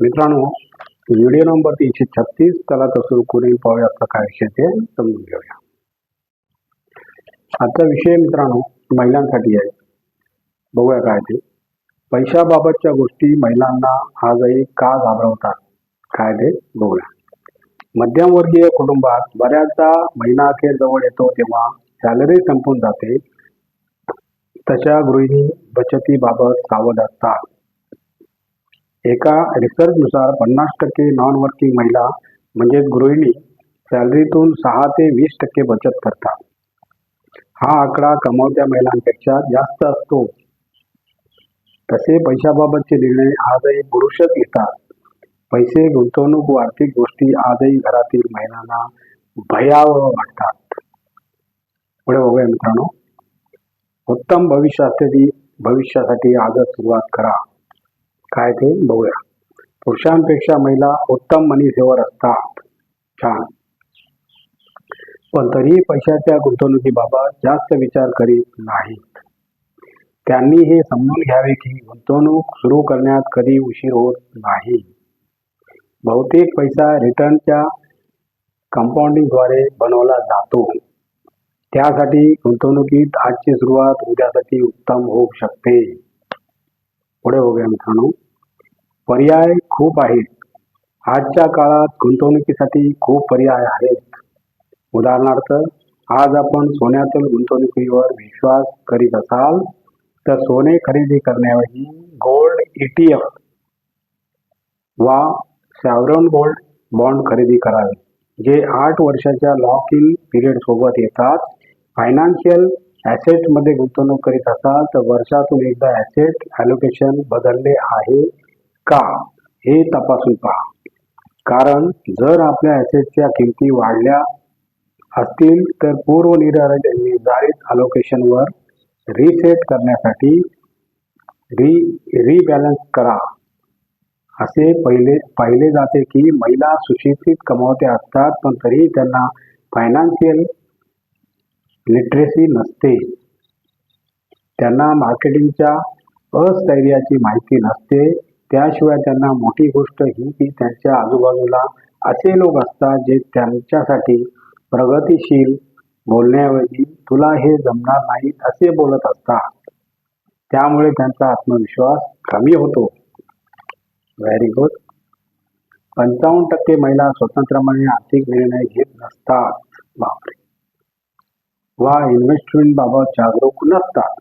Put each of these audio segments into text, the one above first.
मित्रांनो video number तीनशे छत्तीस चला असून कोणी पाहूया आजचा काय विषय ते समजून घेऊया. आजचा विषय मित्रांनो महिलांसाठी आहे. बघूया काय ते. पैशाबाबतच्या गोष्टी महिलांना आजही का घाबरवतात? काय ते बघूया. मध्यमवर्गीय कुटुंबात बऱ्याचदा महिना अखेर जवळ येतो तेव्हा सॅलरी संपून जाते. तशा गृहिणी बचतीबाबत सावध असतात. एका रिसर्चनुसार पन्नास टक्के नॉन वर्किंग महिला म्हणजेच गृहिणी सॅलरीतून सहा ते वीस टक्के बचत करतात. हा आकडा कमावत्या महिलांपेक्षा जास्त असतो. तसे पैशाबाबतचे निर्णय आजही पुरुषच घेतात. पैसे गुंतवणूक व आर्थिक गोष्टी आजही घरातील महिलांना भयावह वाटतात. पुढे बघूया मित्रांनो. उत्तम भविष्यासाठी भविष्यासाठी आजच सुरुवात करा. काय ते बघूया. पुरुषांपेक्षा महिला उत्तम मनीसेवर असतात. छान. पण तरीही पैशाच्या गुंतवणुकीबाबत जास्त विचार करीत नाहीत. त्यांनी हे समजून घ्यावे की गुंतवणूक सुरू करण्यात कधी उशीर होत नाही. बहुतेक पैसा रिटर्नच्या कंपाऊंडिंगद्वारे बनवला जातो. त्यासाठी गुंतवणुकीत आजची सुरुवात उद्यासाठी उत्तम होऊ शकते. पुढे बघूया मित्रांनो. पर्याय खूप आहेत. आजच्या काळात गुंतवणुकीसाठी खूप पर्याय आहेत. उदाहरणार्थ आज आपण सोन्यातील गुंतवणुकीवर विश्वास करीत असाल तर सोने खरेदी करण्याऐवजी गोल्ड ईटीएफ वा सॅवरन गोल्ड बॉन्ड खरेदी करावे जे आठ वर्षाच्या लॉक इन पिरियड सोबत येतात. फायनान्शियल ॲसेटमध्ये गुंतवणूक करीत असाल तर वर्षातून एकदा ॲसेट ॲलोकेशन बदलले आहे. का? हे तपासून पहा. कारण जर आपल्या ॲसेटच्या किमती वाढल्या असतील तर पूर्व निर्धारित अलोकेशनवर रिसेट करण्यासाठी री रिबॅलन्स करा. असे पहिले पाहिले जाते की महिला सुशिक्षित कमावते असतात पण तरी त्यांना फायनान्शियल लिटरेसी नसते. त्यांना मार्केटिंगच्या अस्थैर्याची माहिती नसते. त्याशिवाय त्यांना मोठी गोष्ट ही की त्यांच्या आजूबाजूला असे लोक असतात जे त्यांच्यासाठी प्रगतिशील बोलण्याऐवजी तुला हे जमणार नाही असे बोलत असतात. त्यामुळे त्यांचा आत्मविश्वास कमी होतो. व्हेरी गुड पंचावन्न टक्के महिला स्वतंत्रपणे आर्थिक निर्णय घेत नसतात. बापरे. वा इन्व्हेस्टमेंट बाबत जागरूक नसतात.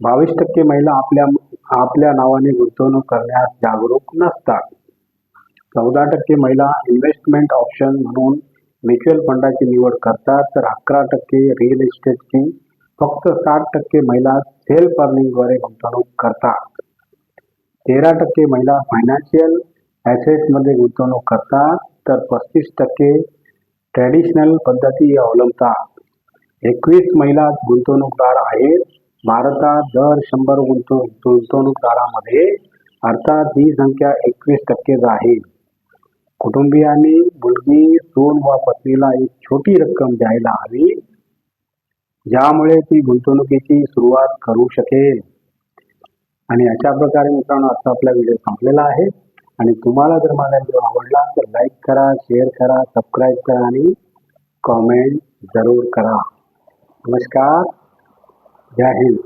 बावीस टक्के महिला आपल्या आपल्या नावाने गुंतवणूक करण्यास जागरूक नसतात. चौदा टक्के महिला इन्व्हेस्टमेंट ऑप्शन म्हणून म्युच्युअल फंडाची निवड करतात तर अकरा टक्के रिअल इस्टेटची फक्त साठ टक्के महिला सेल्फ अर्निंगद्वारे गुंतवणूक करतात. तेरा टक्के महिला फायनान्शियल ॲसेट्समध्ये गुंतवणूक करतात तर पस्तीस टक्के ट्रॅडिशनल पद्धती अवलंबतात. एकवीस महिला गुंतवणूकदार आहेत भारतात दर शंभर गुंतव गुंतवणूकदारामध्ये अर्थात ही संख्या एकवीस टक्केच आहे. कुटुंबियांनी मुलगी सून व पत्नीला एक छोटी रक्कम द्यायला हवी ज्यामुळे ती गुंतवणुकीची सुरुवात करू शकेल. आणि अशा प्रकारे मित्रांनो आता आपला व्हिडिओ संपलेला आहे. आणि तुम्हाला जर माझा व्हिडिओ आवडला तर लाईक करा शेअर करा सबस्क्राईब करा आणि कॉमेंट जरूर करा. नमस्कार. Jai Hind.